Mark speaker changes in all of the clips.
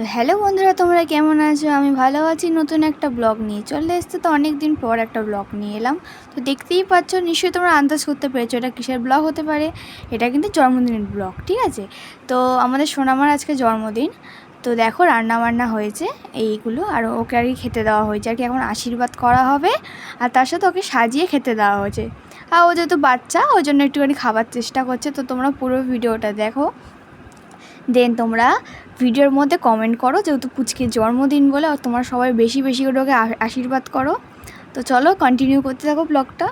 Speaker 1: তো হ্যালো বন্ধুরা, তোমরা কেমন আছো? আমি ভালো আছি, নতুন একটা ব্লগ নিয়ে। চলে এসছে তো অনেক দিন পর একটা ব্লগ নিয়ে এলাম। তো দেখতেই পাচ্ছ, নিশ্চয়ই তোমরা আন্দাজ করতে পেরেছ এটা কিসের ব্লগ হতে পারে। এটা কিন্তু জন্মদিনের ব্লগ, ঠিক আছে? তো আমাদের সোনামার আজকে জন্মদিন। তো দেখো রান্না বান্না হয়েছে এইগুলো, আর ওকে আর কি খেতে দেওয়া হয়েছে। আর কি এখন আশীর্বাদ করা হবে, আর তার সাথে ওকে সাজিয়ে খেতে দেওয়া হয়েছে। আর ও যেহেতু বাচ্চা, ওই জন্য একটুখানি খাবার চেষ্টা করছে। তো তোমরা পুরো ভিডিওটা দেখো। দেন তোমরা ভিডিওর মধ্যে কমেন্ট করো, যেহেতু পুচকির জন্মদিন বলে, আর তোমরা সবাই বেশি বেশি করে আশীর্বাদ করো। তো চলো কন্টিনিউ করতে থাকো ব্লগটা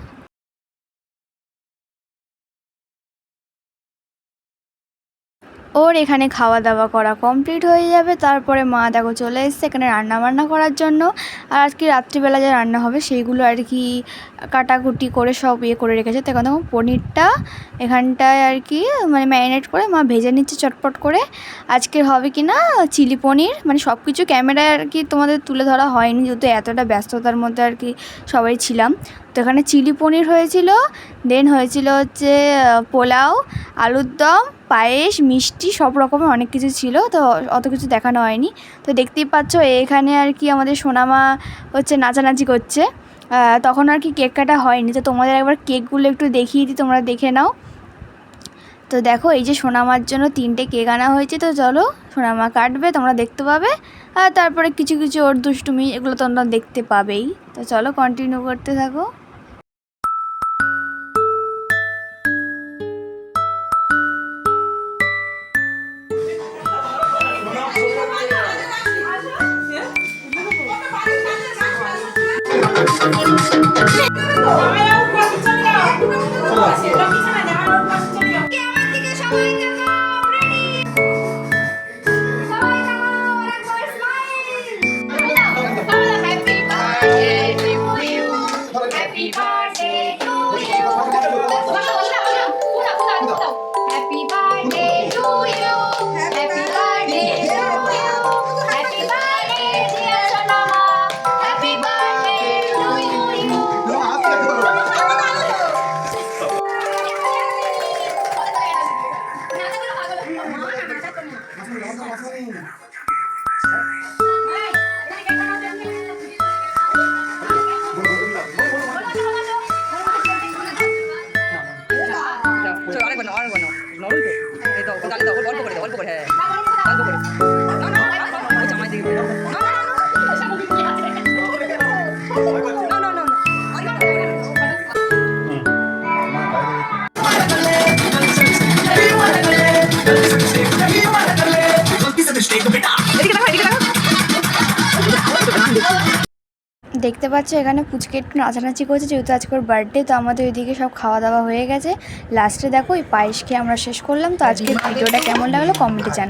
Speaker 1: ওর এখানে খাওয়া দাওয়া করা কমপ্লিট হয়ে যাবে। তারপরে মা দেখো চলে এসছে এখানে রান্না বান্না করার জন্য। আর আজকে রাত্রিবেলা যে রান্না হবে সেইগুলো আর কি কাটাকুটি করে সব ইয়ে করে রেখেছে। তো এখন দেখো পনিরটা এখানটায় আর কি মানে ম্যারিনেট করে মা ভেজে নিচ্ছে চটপট করে। আজকের হবে কি না চিলি পনির মানে সব কিছু ক্যামেরায় আর কি তোমাদের তুলে ধরা হয়নি যেহেতু এতটা ব্যস্ততার মধ্যে আর কি সবাই ছিলাম। তো এখানে চিলি পনির হয়েছিল, দেন হয়েছিল হচ্ছে পোলাও, আলুর দম পায়েস, মিষ্টি, সব রকমের অনেক কিছু ছিল, তো অত কিছু দেখানো হয়নি। তো দেখতেই পাচ্ছ, এখানে আর কি আমাদের সোনামা হচ্ছে নাচানাচি করছে। তখন আর কি কেক কাটা হয়নি, তো তোমাদের একবার কেকগুলো একটু দেখিয়ে দিই, তোমরা দেখে নাও। তো দেখো, এই যে সোনামার জন্য তিনটে কেক আনা হয়েছে, তো চলো সোনামা কাটবে, তোমরা দেখতে পাবে। আর তারপরে কিছু কিছু ওর দুষ্টুমি, এগুলো তোমরা দেখতে পাবেই। তো চলো কন্টিনিউ করতে থাকো।
Speaker 2: Happy
Speaker 3: অল্প করে অল্প করে হ্যাঁ। অল্প করে।
Speaker 1: দেখতে পাচ্ছ এখানে পুচকে একটু নাচানাচি করছে যেহেতু আজকে ওর বার্থডে তো আমাদের ওইদিকে সব খাওয়া দাওয়া হয়ে গেছে। লাস্টে দেখো ওই পায়েস খেয়ে আমরা শেষ করলাম। তো আজকের ভিডিওটা কেমন লাগল? কমেন্টে জানা